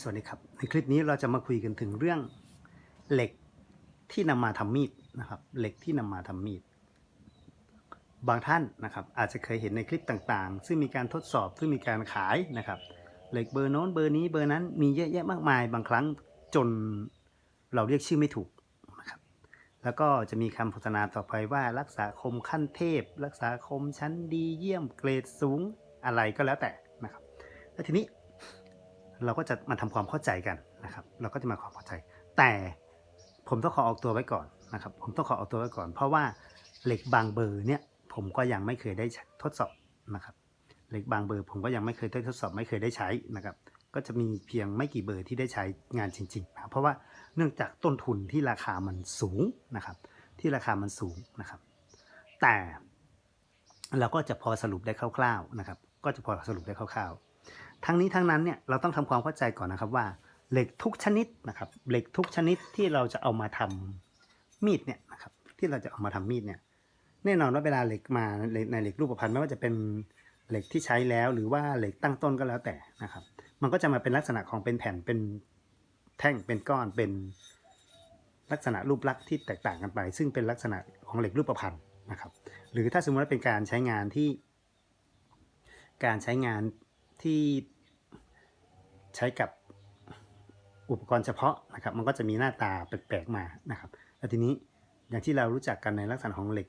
สวัสดีครับ ในคลิปนี้เราจะมาคุยกันถึงเรื่องเหล็กที่นำมาทำมีดนะครับ เหล็กที่นำมาทำมีด บางท่านนะครับอาจจะเคยเห็นในคลิปต่างๆ ซึ่งมีการทดสอบซึ่งมีการขายนะครับ เหล็กเบอร์โน้นเบอร์นี้เบอร์นั้นมีเยอะแยะมากมาย บางครั้งจนเราเรียกชื่อไม่ถูกนะครับ แล้วก็จะมีคำโฆษณาต่อไปว่ารักษาคมขั้นเทพ รักษาคมชั้นดีเยี่ยมเกรดสูงอะไรก็แล้วแต่นะครับ แล้วทีนี้ เราก็จะมาทำความเข้าใจกันนะครับเราก็จะมาความเข้าใจ แต่ผมต้องขอออกตัวไว้ก่อนนะครับผมต้องขอออกตัวไว้ก่อน เพราะว่าเหล็กบางเบอร์เนี่ยผมก็ยังไม่เคยได้ทดสอบนะครับเหล็กบางเบอร์ผมก็ยังไม่เคยได้ทดสอบไม่เคยได้ใช้นะครับก็จะมีเพียงไม่กี่เบอร์ที่ได้ใช้งานจริงๆนะเพราะว่าเนื่องจากต้นทุนที่ราคามันสูงนะครับ ที่ราคามันสูงนะครับ แต่เราก็จะพอสรุปได้คร่าวๆนะครับ ก็จะพอสรุปได้คร่าวๆ ทั้งนี้ทั้งนั้นเนี่ยเราต้องทำความเข้าใจก่อนนะครับว่า เหล็กทุกชนิดนะครับ เหล็กทุกชนิดที่เราจะเอามาทำมีดเนี่ยนะครับ ที่เราจะเอามาทำมีดเนี่ย แน่นอนว่าเวลาเหล็กมาในในเหล็กรูปพรรณไม่ว่าจะเป็นเหล็กที่ใช้แล้วหรือว่าเหล็กตั้งต้นก็แล้วแต่นะครับ มันก็จะมาเป็นลักษณะของเป็นแผ่นเป็นแท่งเป็นก้อนเป็นลักษณะรูปลักษณ์ที่แตกต่างกันไป ซึ่งเป็นลักษณะของเหล็กรูปพรรณนะครับ หรือถ้าสมมติว่าเป็นการใช้งานที่ การใช้งานที่ ใช้กับอุปกรณ์เฉพาะนะครับ มันก็จะมีหน้าตาแปลกๆมานะครับแล้วทีนี้อย่างที่เรารู้จักกันในลักษณะของเหล็ก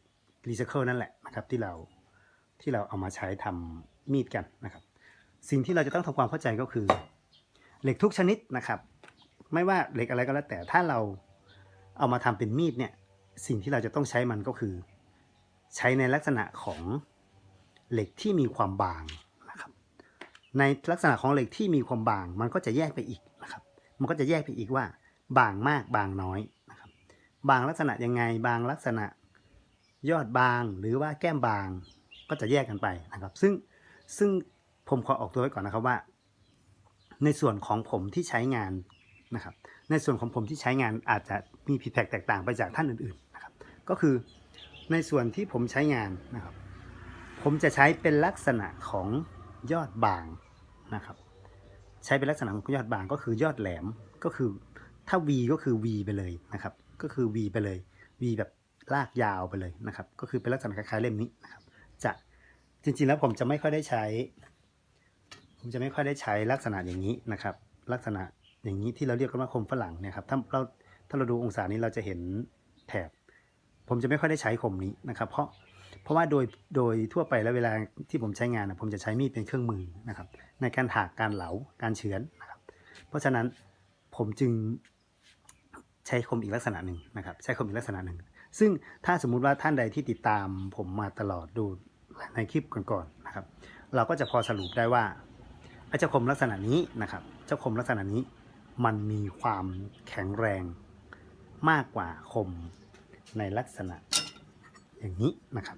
รีไซเคิลนั่นแหละนะครับที่เราที่เราเอามาใช้ทำมีดกันนะครับ สิ่งที่เราจะต้องทำความเข้าใจก็คือ เหล็กทุกชนิดนะครับ ไม่ว่าเหล็กอะไรก็แล้วแต่ถ้าเราเอามาทำเป็นมีดเนี่ยสิ่งที่เราจะต้องใช้มันก็คือ ใช้ในลักษณะของเหล็กที่มีความบาง ในลักษณะของเหล็กที่มีความบาง มันก็จะแยกไปอีกนะครับ มันก็จะแยกไปอีกว่า บางมากบางน้อยนะครับ บางลักษณะยังไง บางลักษณะยอดบางหรือว่าแก้มบางก็จะแยกกันไปนะครับ ซึ่งซึ่งผมขอออกตัวไว้ก่อนนะครับว่า ในส่วนของผมที่ใช้งานนะครับ ในส่วนของผมที่ใช้งานอาจจะมีผิดแผกแตกต่างไปจากท่านอื่นๆนะครับ ก็คือในส่วนที่ผมใช้งานนะครับ ผมจะใช้เป็นลักษณะของยอดบาง นะครับ ใช้เป็นลักษณะของยอดบางก็คือยอดแหลมก็คือถ้า V ก็คือ V ไปเลยนะครับ ก็คือ V ไปเลย V แบบลากยาวไปเลยนะครับ ก็คือเป็นลักษณะคล้ายๆเล่มนี้นะครับ จะจริงๆแล้วผมจะไม่ค่อยได้ใช้ ผมจะไม่ค่อยได้ใช้ลักษณะอย่างนี้นะครับ ลักษณะอย่างนี้ที่เราเรียกกันว่าคมฝรั่งเนี่ยครับถ้าเราถ้าเราดูองศานี้เราจะเห็นแถบ ผมจะไม่ค่อยได้ใช้คมนี้นะครับ เพราะ เพราะว่าโดยโดยทั่วไปแล้วเวลาที่ผมใช้งานนะผมจะใช้มีดเป็นเครื่องมือนะครับ ในการถากการเหลาการเฉือนนะครับ เพราะฉะนั้นผมจึงใช้คมอีกลักษณะหนึ่งนะครับ ใช้คมอีกลักษณะหนึ่ง ซึ่งถ้าสมมุติว่าท่านใดที่ติดตามผมมาตลอดดูในคลิปก่อนๆนะครับ เราก็จะพอสรุปได้ว่าเจ้าคมลักษณะนี้นะครับ เจ้าคมลักษณะนี้มันมีความแข็งแรงมากกว่าคมในลักษณะอย่างนี้นะครับ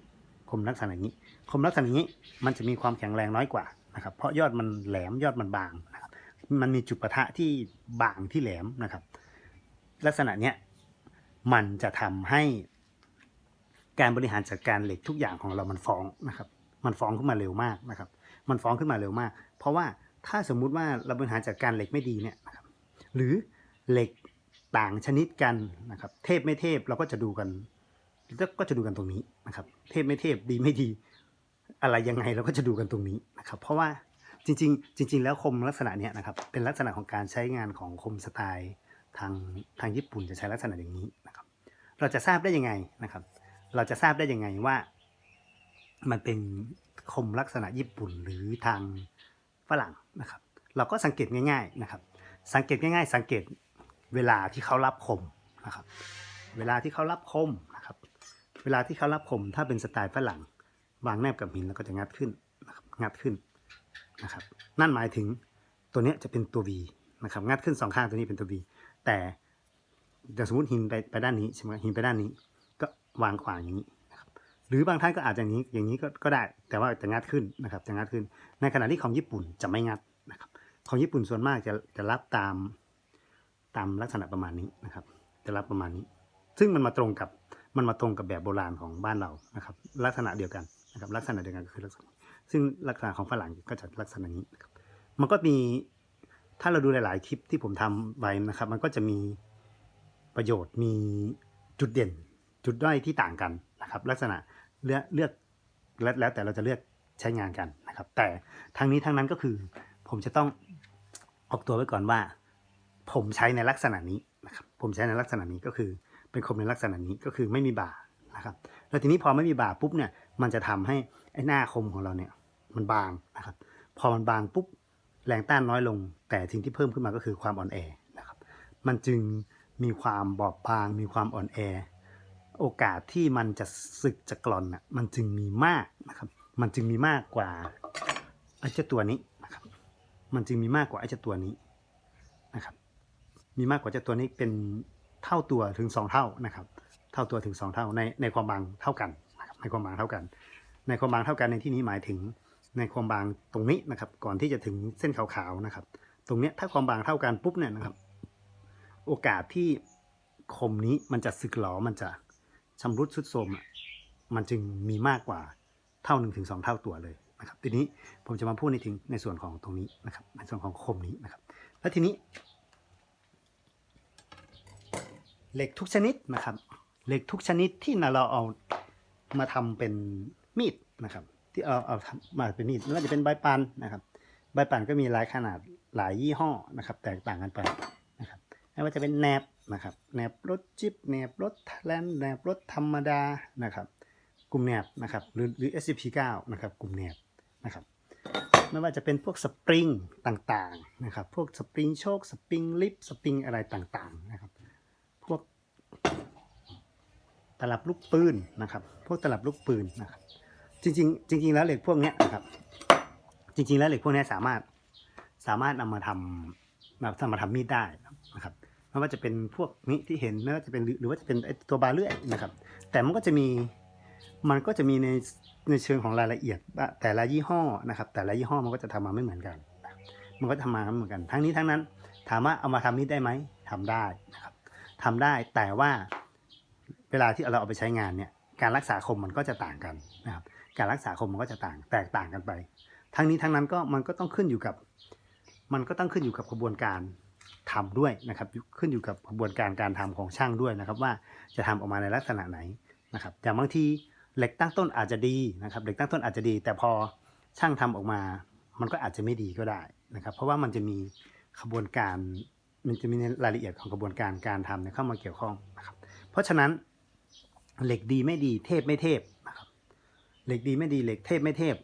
คมลักษณะอย่างนี้ คมลักษณะอย่างนี้มันจะมีความแข็งแรงน้อยกว่านะครับ เพราะยอดมันแหลมยอดมันบางนะครับ มันมีจุดปะทะที่บางที่แหลมนะครับ ลักษณะเนี้ยมันจะทำให้การบริหารจัดการเหล็กทุกอย่างของเรามันฟ้องนะครับ มันฟ้องขึ้นมาเร็วมากนะครับ มันฟ้องขึ้นมาเร็วมาก เพราะว่าถ้าสมมุติว่าเราบริหารจัดการเหล็กไม่ดีเนี่ยนะครับ หรือเหล็กต่างชนิดกันนะครับ เทพไม่เทพเราก็จะดูกัน ก็จะดูกันตรงนี้ นะครับ เทพไม่เทพดีไม่ดี อะไรยังไงเราก็จะดูกันตรงนี้นะครับ เพราะว่าจริงๆจริง ๆ แล้วคมลักษณะเนี้ยนะครับ เป็นลักษณะของการใช้งานของคมสไตล์ทางทางญี่ปุ่นจะใช้ลักษณะอย่างนี้นะครับ เราจะทราบได้ยังไงนะครับ เราจะทราบได้ยังไงว่า มันเป็นคมลักษณะญี่ปุ่นหรือทางฝรั่งนะครับ เราก็สังเกตง่าย ๆนะครับ สังเกตง่าย ๆ สังเกตเวลาที่เขารับคมนะครับ เวลาที่เขารับคม เวลาที่เขารับคมถ้าเป็นสไตล์ฝรั่ง วางแนบกับหินแล้วก็จะงัดขึ้นนะครับงัดขึ้นนะครับนั่นหมายถึงตัวนี้จะเป็นตัว V นะครับงัดขึ้นสองข้างตัวนี้เป็นตัว V แต่เดี๋ยวสมมติหินไปไปด้านนี้ใช่ไหมหินไปด้านนี้ ก็วางขวางอย่างนี้นะครับหรือบางท่านก็อาจจะอย่างนี้อย่างนี้ก็ก็ได้แต่ว่าจะงัดขึ้นนะครับจะงัดขึ้น ในขณะที่ของญี่ปุ่นจะไม่งัดนะครับของญี่ปุ่นส่วนมากจะจะรับตามตามลักษณะประมาณนี้นะครับจะรับประมาณนี้ ซึ่งมันมาตรงกับ มันมาตรงกับแบบโบราณของบ้านเรานะครับ ลักษณะเดียวกันนะครับ ลักษณะเดียวกันก็คือลักษณะ ซึ่งลักษณะของฝรั่งก็จะลักษณะนี้นะครับมันก็มีถ้าเราดูหลาย ๆ คลิปที่ผมทำไว้นะครับ มันก็จะมีประโยชน์มีจุดเด่น จุดด้อยที่ต่างกันนะครับ ลักษณะเลือกเลือกแล้วแล้วแต่เราจะเลือกใช้งานกันนะครับ แต่ทั้งนี้ทั้งนั้นก็คือ ผมจะต้องออกตัวไว้ก่อนว่า ผมใช้ในลักษณะนี้นะครับ ผมใช้ในลักษณะนี้ก็คือ เป็นคมในลักษณะนี้ก็คือไม่มีบ่านะครับ แล้วทีนี้พอไม่มีบ่าปุ๊บเนี่ยมันจะทำให้ไอ้หน้าคมของเราเนี่ยมันบางนะครับ พอมันบางปุ๊บแรงต้านน้อยลง แต่สิ่งที่เพิ่มขึ้นมาก็คือความอ่อนแอนะครับ มันจึงมีความบอบบาง มีความอ่อนแอ โอกาสที่มันจะสึกจะกร่อนน่ะมันจึงมีมากนะครับ มันจึงมีมากกว่าไอ้เจ้าตัวนี้นะครับ มันจึงมีมากกว่าไอ้เจ้าตัวนี้นะครับ มีมากกว่าเจ้าตัวนี้เป็น เท่าตัวถึงสองเท่านะครับ เท่าตัวถึงสองเท่าในในความบางเท่ากันนะครับในความบางเท่ากัน ในความบางเท่ากันในที่นี้หมายถึงในความบางตรงนี้นะครับ ก่อนที่จะถึงเส้นขาวๆนะครับ ตรงนี้ถ้าความบางเท่ากันปุ๊บเนี่ยนะครับ โอกาสที่คมนี้มันจะสึกหรอมันจะชำรุดทรุดโทรมอะมันจึงมีมากกว่าเท่าหนึ่งถึงสองเท่าตัวเลยนะครับ ทีนี้ผมจะมาพูดในถึงในส่วนของตรงนี้นะครับ ในส่วนของคมนี้นะครับ แล้วทีนี้ เหล็กทุกชนิดนะครับ เหล็กทุกชนิดที่เราเอามาทำเป็นมีดนะครับ ที่เอาเอามาเป็นมีดไม่ว่าจะเป็นใบปันนะครับ ใบปันก็มีหลายขนาดหลายยี่ห้อนะครับ แตกต่างกันไปนะครับไม่ว่าจะเป็นแหนบนะครับแหนบรถจิบแหนบรถแลนแหนบรถธรรมดานะครับ กลุ่มแหนบนะครับหรือหรือ SCP-9 นะครับ กลุ่มแหนบนะครับไม่ว่าจะเป็นพวกสปริงต่างๆนะครับ พวกสปริงโชคสปริงลิฟสปริงอะไรต่างๆนะครับ พวกตลับลูกปืนนะครับ พวกตลับลูกปืนนะครับ จริง ๆ จริง ๆ แล้วเหล็กพวกนี้นะครับ จริง ๆ แล้วเหล็กพวกนี้สามารถสามารถนำมาทำมาทำมาทำมีดได้นะครับไม่ว่าจะเป็นพวกนี้ที่เห็นไม่ว่าจะเป็นหรือว่าจะเป็นไอ้ตัวบาเลื่อยนะครับ แต่มันก็จะมีมันก็จะมีในในเชิงของรายละเอียด แต่ละยี่ห้อนะครับ แต่ละยี่ห้อมันก็จะทำมาไม่เหมือนกัน มันก็ทำมาไม่เหมือนกัน ทั้งนี้ทั้งนั้น ถามว่าเอามาทำมีดได้ไหมทำได้นะครับ ทำได้แต่ว่าเวลาที่เราเอาไปใช้งานเนี่ยการรักษาคมมันก็จะต่างกันนะครับการรักษาคมมันก็จะต่างแตกต่างกันไป ทั้งนี้ทั้งนั้นก็มันก็ต้องขึ้นอยู่กับ มันก็ต้องขึ้นอยู่กับกระบวนการทำด้วยนะครับ ขึ้นอยู่กับกระบวนการการทำของช่างด้วยนะครับ ว่าจะทำออกมาในลักษณะไหนนะครับอย่างบางทีเหล็กตั้งต้นอาจจะดีนะครับเหล็กตั้งต้นอาจจะดี แต่พอช่างทำออกมา มันก็อาจจะไม่ดีก็ได้นะครับ เพราะว่ามันจะมีกระบวนการ มันจะมีรายละเอียดของกระบวนการการทำเนี่ยเข้ามาเกี่ยวข้องนะครับ เพราะฉะนั้นเหล็กดีไม่ดีเทพไม่เทพนะครับเหล็กดีไม่ดีเหล็กเทพไม่เทพ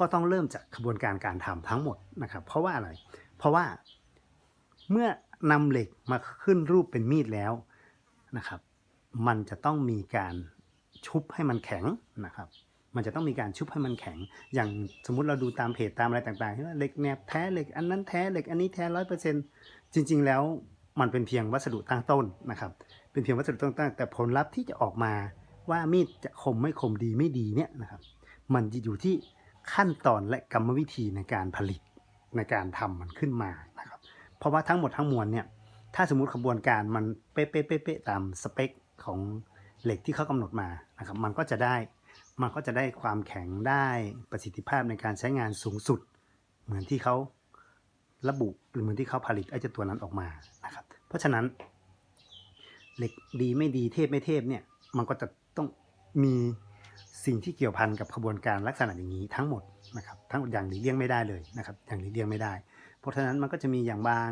ก็ต้องเริ่มจากกระบวนการการทำทั้งหมดนะครับ เพราะว่าอะไร เพราะว่าเมื่อนำเหล็กมาขึ้นรูปเป็นมีดแล้วนะครับ มันจะต้องมีการชุบให้มันแข็งนะครับ มันจะต้องมีการชุบให้มันแข็ง อย่างสมมุติเราดูตามเพจตามอะไรต่างๆที่ว่าเหล็กแนบแท้เหล็กอันนั้นแท้เหล็กอันนี้แท้ร้อยเปอร์เซ็นต์ จริง ๆ แล้วมันเป็นเพียงวัสดุตั้งต้นนะครับ เป็นเพียงวัสดุตั้งต้นแต่ผลลัพธ์ที่จะออกมาว่ามีดจะคมไม่คมดีไม่ดีเนี่ยนะครับ มันอยู่ที่ขั้นตอนและกรรมวิธีในการผลิตในการทำมันขึ้นมานะครับ เพราะว่าทั้งหมดทั้งมวลเนี่ย ถ้าสมมุติขบวนการมันเป๊ะๆๆๆตามสเปคของเหล็กที่เขากำหนดมานะครับ มันก็จะได้ มันก็จะได้ความแข็งได้ประสิทธิภาพในการใช้งานสูงสุด เหมือนที่เขา ระบุหรือเหมือนที่เขาผลิตไอ้เจ้าตัวนั้นออกมานะครับ เพราะฉะนั้นเหล็กดีไม่ดีเทพไม่เทพเนี่ยมันก็จะต้องมีสิ่งที่เกี่ยวพันกับขบวนการลักษณะอย่างนี้ทั้งหมดนะครับทั้งหมดอย่างหลีกเลี่ยงไม่ได้เลยนะครับอย่างหลีกเลี่ยงไม่ได้ เพราะฉะนั้นมันก็จะมีอย่างบาง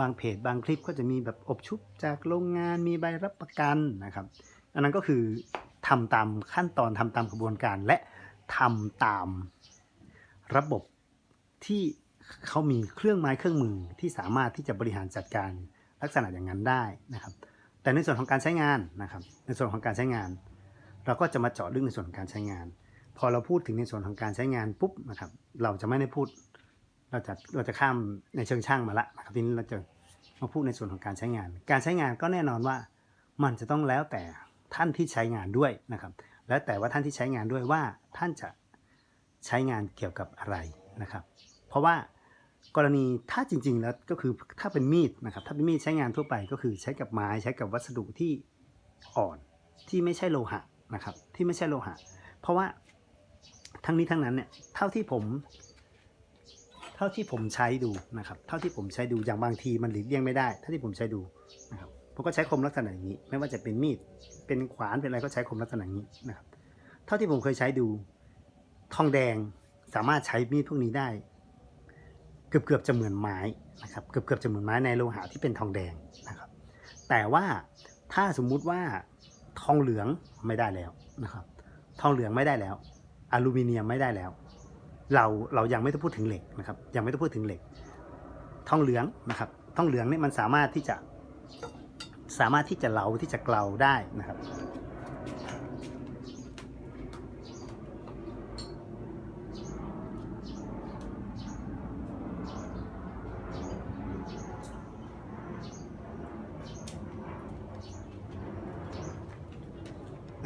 บางเพจบางคลิปก็จะมีแบบอบชุบจากโรงงานมีใบรับประกันนะครับ อันนั้นก็คือทำตามขั้นตอนทำตามกระบวนการและทำตามระบบที่ เขามีเครื่องไม้เครื่องมือที่สามารถที่จะบริหารจัดการลักษณะอย่างนั้นได้นะครับ แต่ในส่วนของการใช้งานนะครับ ในส่วนของการใช้งาน เราก็จะมาเจาะลึกในส่วนของการใช้งาน พอเราพูดถึงในส่วนของการใช้งานปุ๊บนะครับ เราจะไม่ได้พูด เราจะเราจะข้ามในเชิงช่างมาละนะครับทีนี้เราจะมาพูดในส่วนของการใช้งาน การใช้งานก็แน่นอนว่ามันจะต้องแล้วแต่ท่านที่ใช้งานด้วยนะครับ แล้วแต่ว่าท่านที่ใช้งานด้วยว่าท่านจะใช้งานเกี่ยวกับอะไรนะครับ เพราะว่ากรณีถ้าจริง ๆ แล้วก็คือถ้าเป็นมีดนะครับถ้าเป็นมีดใช้งานทั่วไปก็คือใช้กับไม้ใช้กับวัสดุที่อ่อนที่ไม่ใช่โลหะนะครับที่ไม่ใช่โลหะ เพราะว่าทั้งนี้ทั้งนั้นเนี่ยเท่าที่ผมเท่าที่ผมใช้ดูนะครับเท่าที่ผมใช้ดูอย่างบางทีมันหลีกเลี่ยงไม่ได้เท่าที่ผมใช้ดูนะครับผมก็ใช้คมลักษณะอย่างนี้ ไม่ว่าจะเป็นมีดเป็นขวานเป็นอะไรก็ใช้คมลักษณะอย่างนี้นะครับเท่าที่ผมเคยใช้ดูทองแดงสามารถใช้มีดพวกนี้ได้ เกือบเกือบๆจะเหมือนไม้นะครับเกือบเกือบๆจะเหมือนไม้ในโลหะที่เป็นทองแดงนะครับ แต่ว่าถ้าสมมุติว่าทองเหลืองไม่ได้แล้วนะครับ ทองเหลืองไม่ได้แล้ว อลูมิเนียมไม่ได้แล้ว เราเรายังไม่ต้องพูดถึงเหล็กนะครับ ยังไม่ต้องพูดถึงเหล็ก ทองเหลืองนะครับ ทองเหลืองเนี่ยมันสามารถที่จะสามารถที่จะเหลาที่จะเกลาได้นะครับ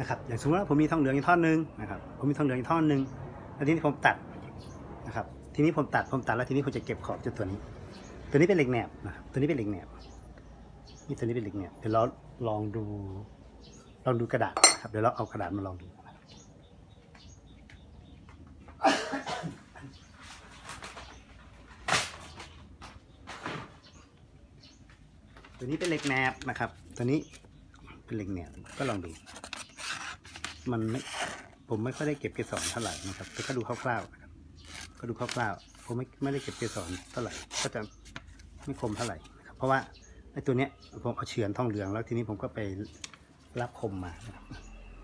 นะครับอย่าง สมมติว่าผมมีทองเหลืองอีกท่อนหนึ่งนะครับ ผมมีทองเหลืองอีกท่อนหนึ่งแล้วทีนี้ผมตัดนะครับ ทีนี้ผมตัดผมตัดแล้วทีนี้ผมจะเก็บขอบจุดตัวนี้ ตัวนี้เป็นเหล็กแหนบนะครับตัวนี้เป็นเหล็กแหนบนี่ตัวนี้เป็นเหล็กแหนบเดี๋ยวเราลองดูลองดูกระดาษครับเดี๋ยวเราเอากระดาษมาลองดูตัวนี้เป็นเหล็กแหนบนะครับ ตัวนี้เป็นเหล็กแหนบก็ลองดู มันไม่ผมไม่ค่อยได้เก็บเกสรเท่าไหร่นะครับแต่ก็ดูคร่าวๆนะครับก็ดูคร่าวๆผมไม่ไม่ได้เก็บเกสรเท่าไหร่ ก็จะไม่คมเท่าไหร่นะครับเพราะว่าไอ้ตัวเนี้ยผมเอาเฉือนทองเหลืองแล้วทีนี้ผมก็ไปรับคมมานะครับ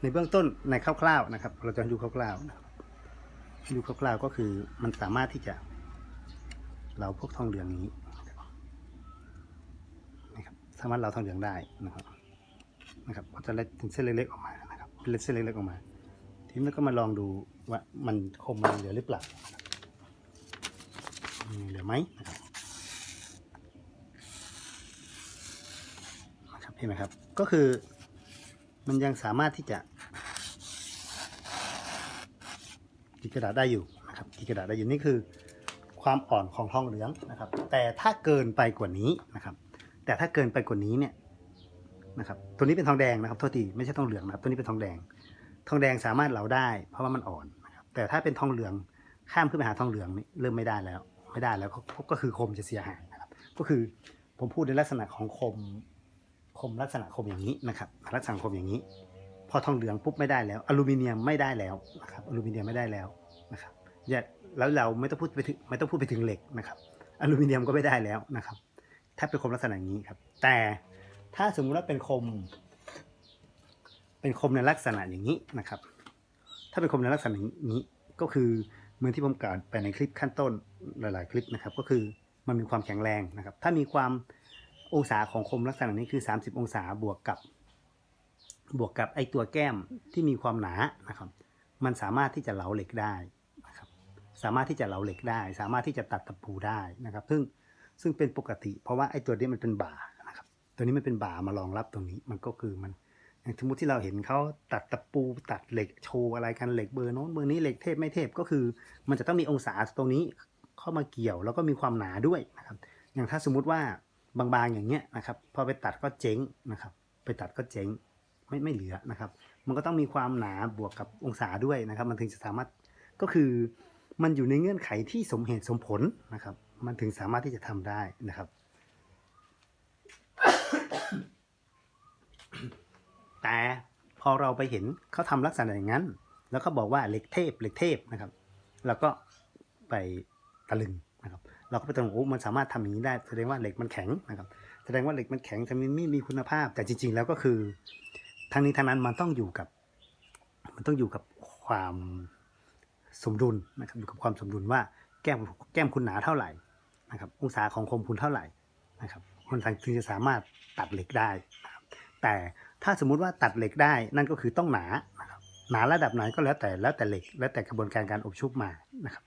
ในเบื้องต้นในคร่าวๆนะครับ เราจะดูคร่าวๆนะครับดูคร่าวๆก็คือมันสามารถที่จะเราพวกทองเหลืองนี้นะครับสามารถเราทองเหลืองได้นะครับนะครับก็จะเล็กถึงเส้นเล็กๆออกมา เป็นเส้นเล็กๆออกมา ทีนี้ก็มาลองดูว่ามันคมมันเหลือหรือเปล่าเหลือไหมนะครับเห็นไหมครับ ก็คือมันยังสามารถที่จะกีกระดาษได้อยู่นะครับกีกระดาษได้อยู่นี่คือ ความอ่อนของทองเหลืองนะครับ แต่ถ้าเกินไปกว่านี้นะครับ แต่ถ้าเกินไปกว่านี้เนี่ย นะครับ ตัวนี้เป็นทองแดงนะครับโทษทีไม่ใช่ทองเหลืองนะครับ ตัวนี้เป็นทองแดง ทองแดงสามารถเหลาได้ เพราะว่ามันอ่อนนะครับแต่ถ้าเป็นทองเหลืองข้ามขึ้นไปหาทองเหลืองนี่เริ่มไม่ได้แล้ว ไม่ได้แล้วก็ก็คือคมจะเสียหายนะครับ ก็คือผมพูดในลักษณะของคมคมลักษณะคมอย่างนี้นะครับ ลักษณะคมอย่างนี้ พอทองเหลืองปุ๊บไม่ได้แล้ว อลูมิเนียมไม่ได้แล้วนะครับอลูมิเนียมไม่ได้แล้วนะครับอย่าแล้วเราไม่ต้องพูดไปถึงไม่ต้องพูดไปถึงเหล็กนะครับ อลูมิเนียมก็ไม่ได้แล้วนะครับ ถ้าเป็นคมลักษณะอย่างนี้ครับ แต่ ถ้าสมมุติว่าเป็นคม เป็นคมในลักษณะอย่างนี้นะครับ ถ้าเป็นคมในลักษณะอย่างนี้ก็คือเหมือนที่ผมกล่าวไปในคลิปขั้นต้นหลาย ๆ คลิปนะครับ ก็คือมันมีความแข็งแรงนะครับ ถ้ามีความองศาของคมลักษณะนี้คือ 30 องศาบวกกับบวกกับไอตัวแก้มที่มีความหนานะครับ มันสามารถที่จะเหลาเหล็กได้นะครับ สามารถที่จะเหลาเหล็กได้ สามารถที่จะตัดตะปูได้นะครับ ซึ่งซึ่งเป็นปกติ เพราะว่าไอตัวนี้มันเป็นบ่า ตัวนี้มันเป็นบ่ามารองรับตรงนี้ มันก็คือมันอย่างสมมติที่เราเห็นเขาตัดตะปูตัดเหล็กโชว์อะไรกันเหล็กเบอร์โน้นเบอร์นี้เหล็กเทพไม่เทพก็คือ มันจะต้องมีองศาตรงนี้เข้ามาเกี่ยวแล้วก็มีความหนาด้วยนะครับ อย่างถ้าสมมุติว่าบางๆอย่างเงี้ยนะครับ พอไปตัดก็เจ๊งนะครับ ไปตัดก็เจ๊งไม่ไม่เหลือนะครับ มันก็ต้องมีความหนาบวกกับองศาด้วยนะครับ มันถึงจะสามารถก็คือมันอยู่ในเงื่อนไขที่สมเหตุสมผลนะครับ มันถึงสามารถที่จะทำได้นะครับ แต่พอเราไปเห็นเขาทำลักษณะอย่างนั้น แล้วก็บอกว่าเหล็กเทพเหล็กเทพนะครับเราก็ไปตะลึงนะครับ เราก็ไปตะลึงโอ้มันสามารถทำอย่างนี้ได้ แสดงว่าเหล็กมันแข็งนะครับ แสดงว่าเหล็กมันแข็งแต่มันไม่มีคุณภาพ แต่จริง ๆ แล้วก็คือทั้งนี้ทั้งนั้นมันต้องอยู่กับ มันต้องอยู่กับความสมดุลนะครับอยู่กับความสมดุลว่าแก้มแก้มคุณหนาเท่าไหร่นะครับ องศาของคมคุณเท่าไหร่นะครับ มันถึงจะสามารถตัดเหล็กได้ แต่ ถ้าสมมุติว่าตัดเหล็กได้นั่นก็คือต้องหนานะครับหนาระดับไหนก็แล้วแต่แล้วแต่เหล็ก แล้วแต่กระบวนการการอบชุบมานะครับ